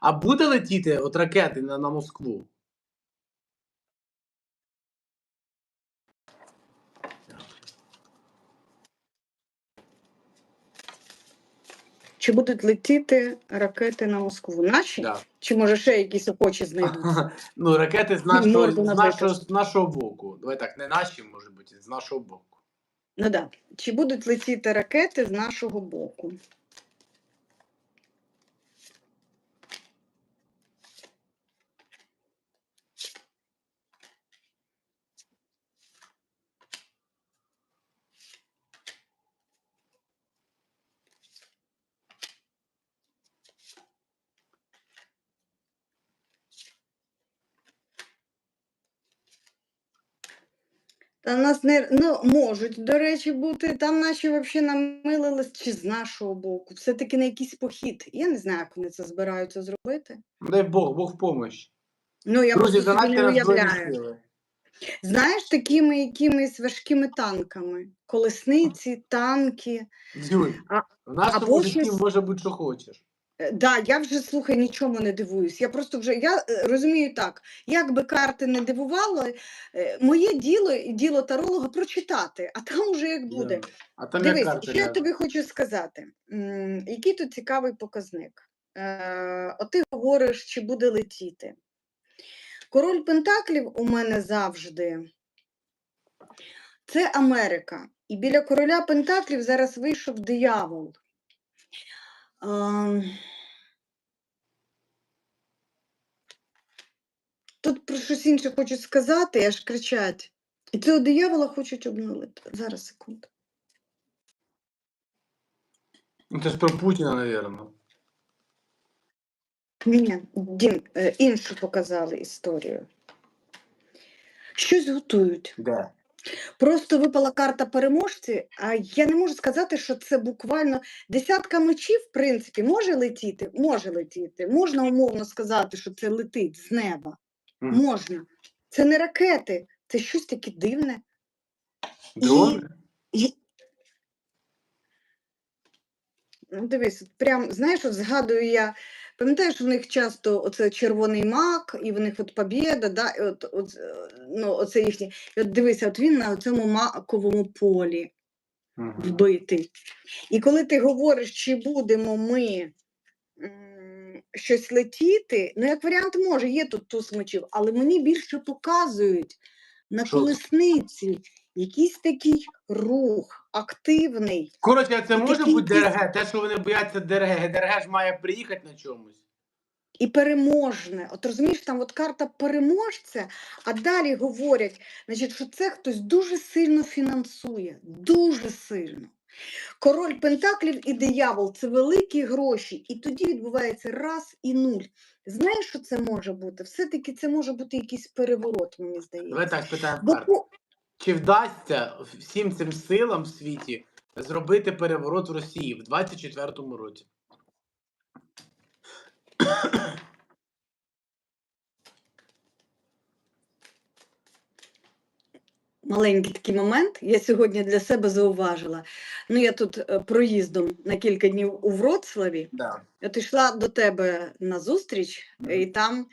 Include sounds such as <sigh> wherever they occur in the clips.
А буде летіти от ракети на, на Москву? Чи будуть летіти ракети на Москву? Наші? Да. Чи може ще якісь охочі знайдуться? <laughs> Ну, ракети з нашого, з нашого, з нашого боку. Давай так, не наші, може бути, з нашого боку. Ну да. Чи будуть летіти ракети з нашого боку? Та нас не ну, можуть, до речі, бути. Там наші взагалі намилились чи з нашого боку. Все-таки на якийсь похід. Я не знаю, як вони це збираються зробити. Дай Бог, Бог в помощь. Ну, я Друзі, просто собі не уявляю. Знаєш, такими якимись важкими танками. Колесниці, танки. Юль, А- в нашому житті щось- може бути, що хочеш. Е, Да, я вже слухай, нічому не дивуюсь. Я просто вже я е, розумію так, як би карти не дивували, е, моє діло і діло таролога прочитати, а там уже як буде. А там як Дивись, карта що я тобі хочу сказати. Який тут цікавий показник? Е, От ти говориш, чи буде летіти. Король Пентаклів у мене завжди це Америка. І біля короля Пентаклів зараз вийшов диявол. Тут про щось інше хочу сказати, аж кричать. І цього диявола хочуть обнулити. Зараз секунду. Ну, це ж про Путіна, напевно. Ні, Дім, е, іншу показали історію. Щось готують. Де? Просто випала карта переможці, а я не можу сказати, що це буквально десятка мечів, в принципі, може летіти, може летіти. Можна умовно сказати, що це летить з неба. Мгм. Можна. Це не ракети, це щось таке дивне. Дрони? І... Ну, дивись, прям, знаєш, от згадую я, пам'ятаєш, у них часто оце червоний мак, і в них от побєда, да, і от, от, е, ну, оце їхнє. І от дивися, от він на цьому маковому полі Мгм. вбитий. І коли ти говориш, чи будемо ми щось летіти, ну, як варіант, може, є тут туз мечів, але мені більше показують на колесниці якийсь такий рух активний. Коротше, це може Такий бути. ДРГ? Те, що вони бояться ДРГ. ДРГ ж має приїхати на чомусь. І переможне. От розумієш, там от карта переможця, а далі говорять, значить, що це хтось дуже сильно фінансує. Дуже сильно. Король Пентаклів і диявол це великі гроші, і тоді відбувається раз і нуль. Знаєш, що це може бути? Все-таки це може бути якийсь переворот, мені здається. Давай так спитаємо Бо Чи вдасться всім цим силам в світі зробити переворот в Росії в 24-му році? маленький такий момент. Я сьогодні для себе зауважила. Ну, я тут е, проїздом на кілька днів у Вроцлаві. Да. От йшла до тебе на зустріч, і там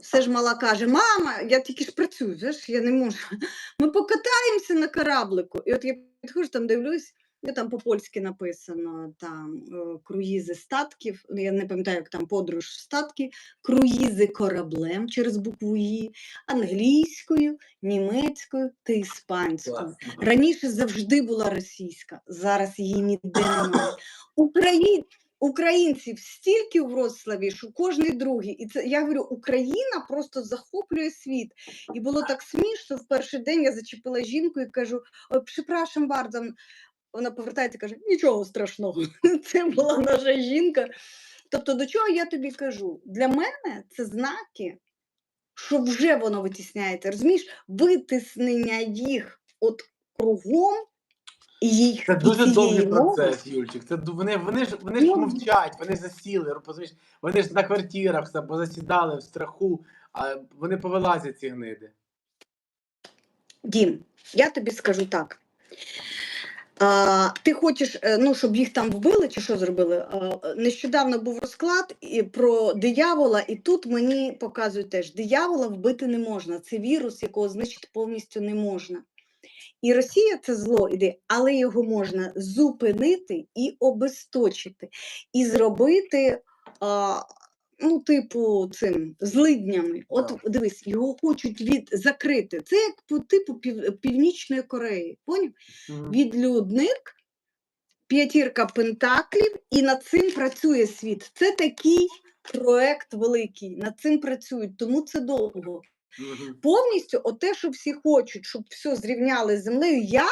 все ж мала каже: Мама, я тільки ж працюю, знаєш, я не можу. <laughs> Ми покатаємося на кораблику. І от я підходжу, там дивлюсь, і там по-польськи написано там е, круїзи статків. ну, Я не пам'ятаю, як там подорож статки, круїзи кораблем через букву І, англійською, німецькою та іспанською. Раніше завжди була російська, зараз її ніде немає. Україн... Українців стільки в Вроцлаві, що кожний другий. І це я говорю, Україна просто захоплює світ. І було так смішно. В перший день я зачепила жінку і кажу: припрашам bardzo. Вона повертається і каже: нічого страшного. <laughs> Це була наша жінка. Тобто, до чого я тобі кажу? Для мене це знаки, що вже воно витісняється. Розумієш, витиснення їх от кругом і їх Це і дуже довгий процес, Юльчик. Це вони, вони ж вони ж мовчать, вони засіли, розумієш? Вони ж на квартирах все позасідали в страху, а вони повилазять ці гниди. Дім, я тобі скажу так. А, ти хочеш, е, ну, щоб їх там вбили, чи що зробили? А, нещодавно був розклад і про диявола, і тут мені показують теж, диявола вбити не можна. Це вірус, якого знищити повністю не можна. І Росія це зло іде, але його можна зупинити і обесточити, і зробити, а, ну, типу, цим злиднями. От дивись, його хочуть від закрити. Це як по типу пів, Північної Кореї. Поняв? Мгм. відлюдник, п'ятірка пентаклів, і над цим працює світ. Це такий проект великий, над цим працюють, тому це довго. Мгм. Повністю, оте, що всі хочуть, щоб все зрівняли з землею, я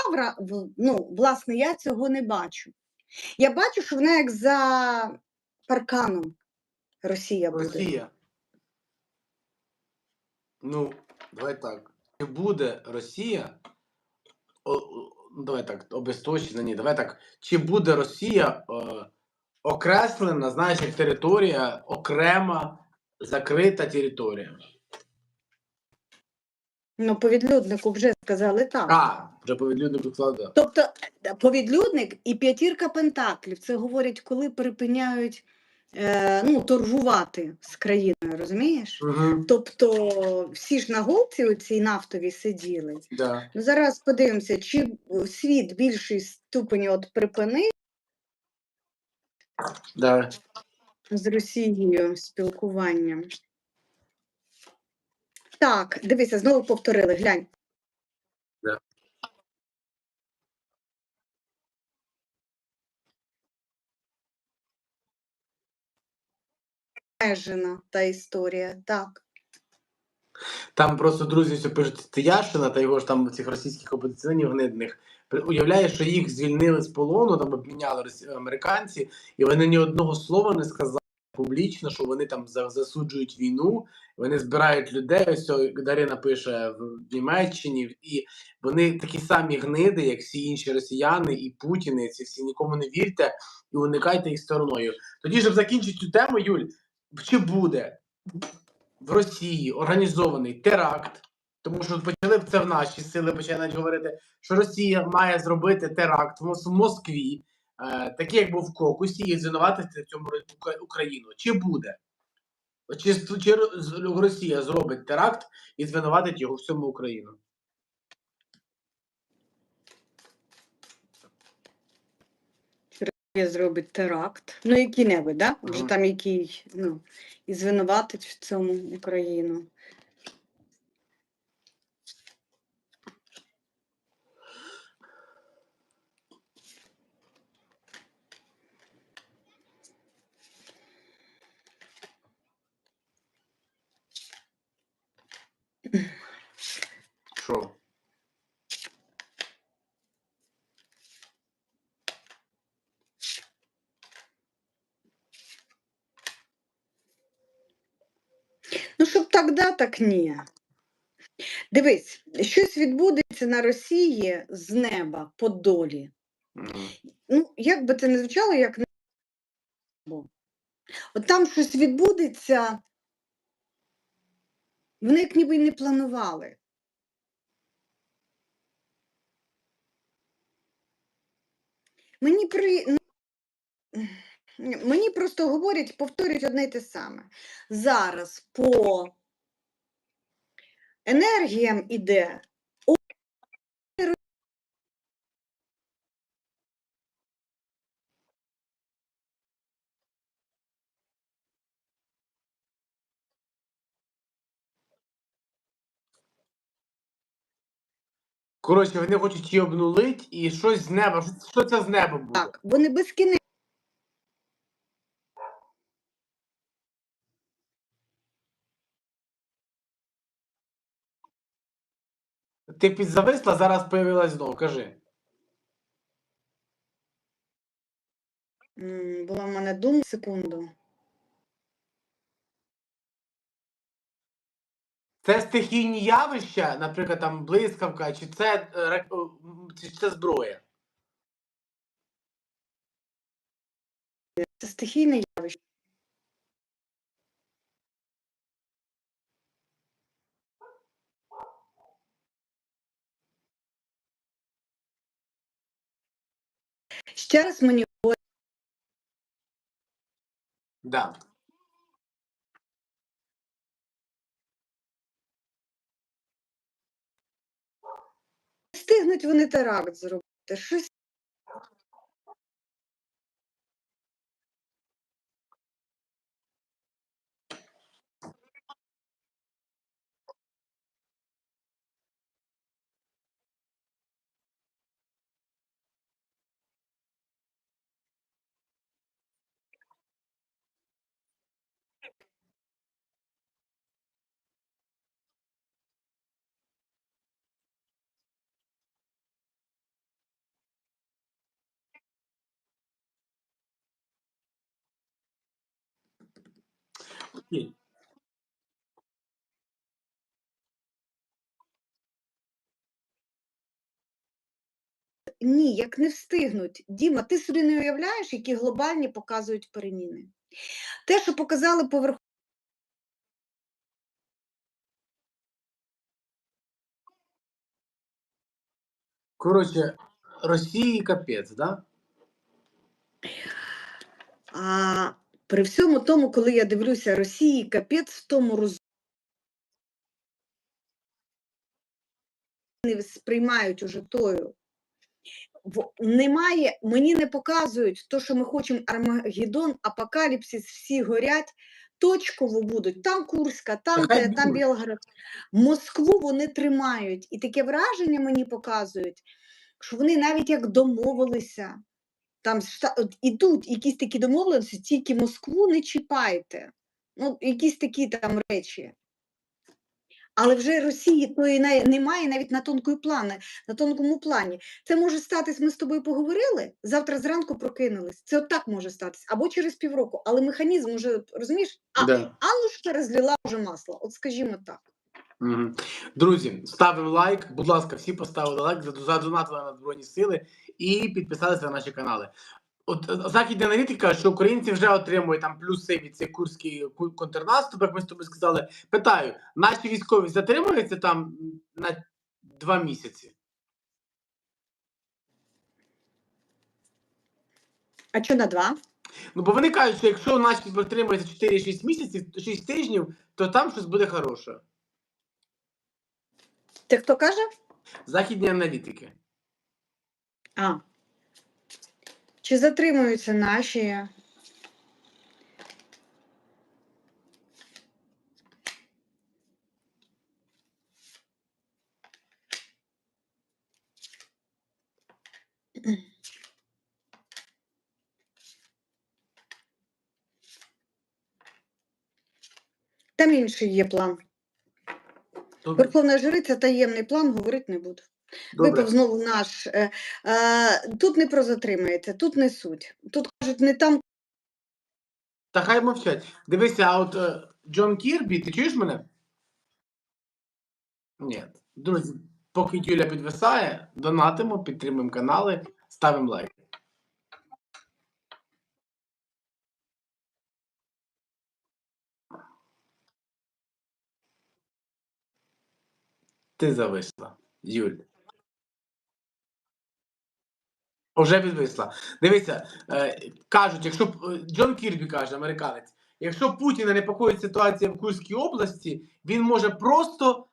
ну, власне, я цього не бачу. Я бачу, що вона як за парканом Росія буде. Росія. Ну, давай так. Чи буде Росія? О, о, давай так, обесточена, ні, давай так. Чи буде Росія е, окреслена, знаєш, як територія, окрема, закрита територія? Ну, по відлюднику вже сказали так. А, вже по відлюднику складу. Тобто е, повідлюдник і п'ятірка пентаклів це говорять, коли припиняють е, ну, торгувати з країною, розумієш? Угу. Тобто всі ж на голці у цій нафтовій сиділи. Да. Ну, зараз подивимося, чи світ більший ступені от припинив Да. з Росією спілкуванням. Так, дивися, знову повторили, глянь. Да. Обмежена та історія, так. Там просто друзі все пишуть це Яшина та його ж там цих російських опозиціонерів гнидних. Уявляє, що їх звільнили з полону, там обміняли американці, і вони ні одного слова не сказали публічно, що вони там за- засуджують війну, вони збирають людей. Ось Дарина пише в Німеччині, і вони такі самі гниди, як всі інші росіяни і Путіни. Ці всі нікому не вірте і уникайте їх стороною. Тоді, щоб закінчити цю тему, Юль, чи буде в Росії організований теракт, тому що почали це в наші сили починають говорити, що Росія має зробити теракт в Мос- Москві, такий, як був Кокусі, і звинуватити в цьому Україну. Чи буде? Чи, чи Росія зробить теракт і звинуватить його всьому Україну? Росія зробить теракт. Ну, який-небудь, да? Вже Ага. там який, ну, і звинуватить в цьому Україну. Що? Щоб так ні. Дивись, щось відбудеться на Росії з неба по долі. Ну, як би це не звучало, як небо. От там щось відбудеться, вони як ніби й не планували. Мені при... ну, Мені просто говорять, повторюють одне й те саме. Зараз по енергіям іде Коротше, вони хочуть її обнулити і щось з неба. Що- це з неба буде? так, вони безкінечно. Ти підзависла, зараз появилась знову. Кажи. М, Була в мене думка секунду. Це стихійні явища, наприклад, там блискавка, чи це, е, рак- м, чи це зброя? Це стихійне явище. Ще раз мені Да. встигнуть вони теракт зробити. Щось Ні, як не встигнуть. Діма, ти собі не уявляєш, які глобальні показують переміни. Те, що показали поверх. Коротше, Росії капець, да? А при всьому тому, коли я дивлюся Росії, капець в тому роз... не сприймають уже тою. Немає, мені не показують то, що ми хочемо Армагеддон, апокаліпсис, всі горять, точково будуть. Там Курська, там те, там. Білгород. Москву вони тримають. І таке враження мені показують, що вони навіть як домовилися. Там ідуть якісь такі домовленості, тільки Москву не чіпайте. Ну, якісь такі там речі. Але вже Росії тої немає навіть на тонкої плани, на тонкому плані. Це може статись, ми з тобою поговорили, завтра зранку прокинулись. Це отак може статись, або через півроку. Але механізм уже, розумієш, а Да. Аннушка розлила вже масло. От скажімо так. Друзі, ставимо лайк. Будь ласка, всі поставили лайк, зад- задонатили на Збройні Сили і підписалися на наші канали. От е, західні аналітики кажуть, що українці вже отримують там плюси від цих курський ку- контрнаступ, як ми з тобою сказали. Питаю, наші військові затримуються там на два місяці? А що на два? Ну, бо вони кажуть, що якщо наші протримуються 4-6 місяців, 6 тижнів, то там щось буде хороше. Ти хто каже? Західні аналітики. А. Чи затримуються наші? Там інший є план. Добре. Верховна жриця таємний план, говорити не буду. Випав знову наш. Е, е, тут не про затримається, тут не суть. Тут кажуть, не там Та хай мовчать. Дивися, а от е, Джон Кірбі, ти чуєш мене? Ні. Друзі, поки Юля підвисає, донатимо, підтримуємо канали, ставимо лайк. Ти зависла, Юль. Уже підвисла. Дивися, е, кажуть, якщо Джон Кірбі каже, американець, якщо Путіна непокоїть ситуація в Курській області, він може просто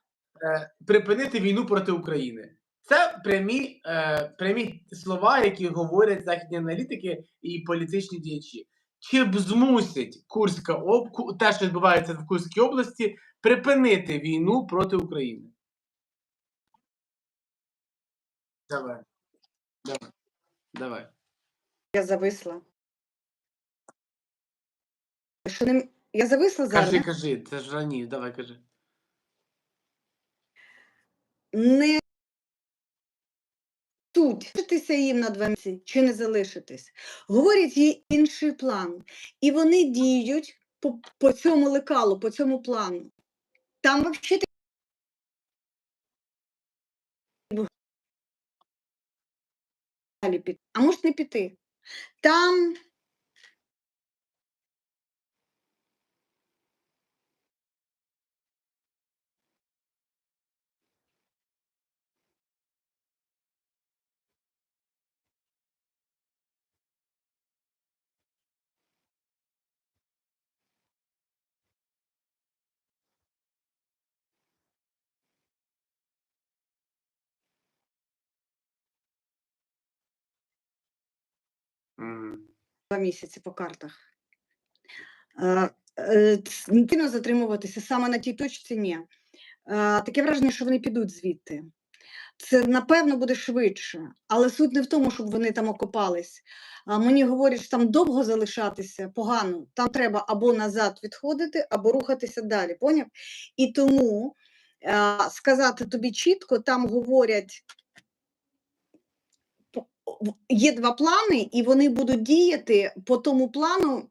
е, припинити війну проти України. Це прямі, е, прямі слова, які говорять західні аналітики і політичні діячі. Чи б змусить Курська об... Те, що відбувається в Курській області, припинити війну проти України? Давай. Давай. Давай. я зависла. Що не... Я зависла зараз. Кажи, кажи, це ж раніше, давай кажи. Не тут залишитися їм на два місяці чи не залишитись. Говорять, є інший план. І вони діють по, по цьому лекалу, по цьому плану. Там взагалі далі піти. А може не піти. Там два місяці по картах. Е, е, затримуватися саме на тій точці ні. Е, Таке враження, що вони підуть звідти. Це напевно буде швидше, але суть не в тому, щоб вони там окопались. А мені говорять, що там довго залишатися погано. Там треба або назад відходити, або рухатися далі. Поняв? І тому е, сказати тобі чітко, там говорять є два плани, і вони будуть діяти по тому плану.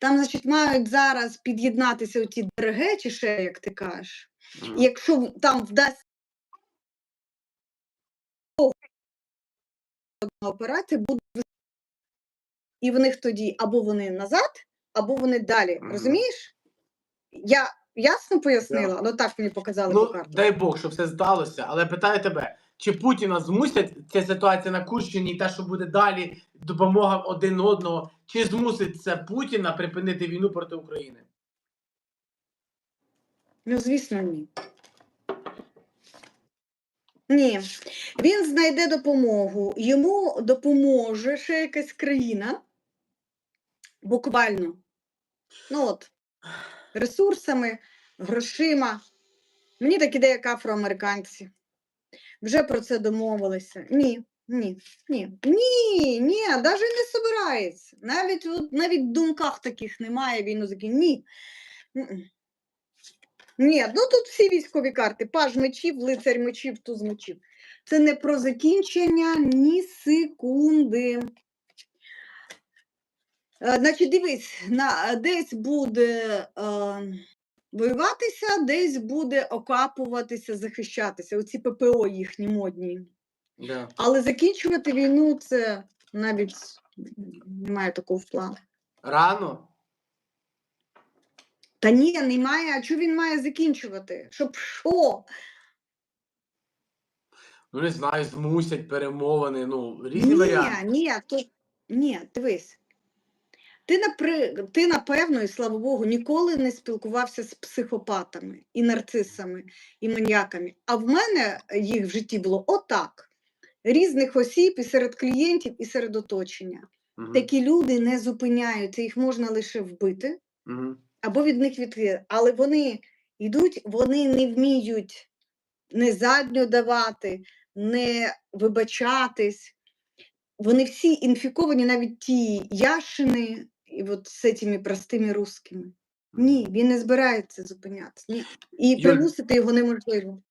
Там, значить, мають зараз під'єднатися оці ДРГ, чи ще, як ти кажеш. І Якщо там вдасться операція, буде і в них тоді або вони назад, або вони далі. Розумієш? Я ясно пояснила, але так мені показали по Ну, карту. дай Бог, щоб все здалося, але питаю тебе, чи Путіна змусять ця ситуація на Курщині і те, що буде далі, допомога один одного, чи змусить це Путіна припинити війну проти України? Ну, звісно, ні. Ні, він знайде допомогу, йому допоможе ще якась країна, буквально. Ну от, ресурсами, грошима. Мені так іде, як афроамериканці. Вже про це домовилися. Ні, ні, ні, ні, ні, навіть не собирається. Навіть, навіть в думках таких немає війну закінчити. Ні. Ні, ну тут всі військові карти: паж мечів, лицарь мечів, туз мечів. Це не про закінчення ні секунди. Е, Значить, дивись, на, десь буде е, воюватися, десь буде окапуватися, захищатися. Оці ППО їхні модні. Да. Але закінчувати війну це навіть немає такого плану. Рано? Та ні, немає. А чого він має закінчувати? Щоб що? Ну не знаю, змусять перемовини, ну, різні Ні, варіанти. ні, то ні, дивись. Ти, напри... ти, напевно, і слава Богу, ніколи не спілкувався з психопатами і нарцисами, і маньяками. А в мене їх в житті було отак: різних осіб і серед клієнтів, і серед оточення. Мгм. Такі люди не зупиняються, їх можна лише вбити Мгм. або від них відкрити. Але вони йдуть, вони не вміють не задню давати, не вибачатись. Вони всі інфіковані, навіть ті яшини, і от з цими простими русскими. Ні, він не збирається зупинятися. Ні. І примусити його неможливо.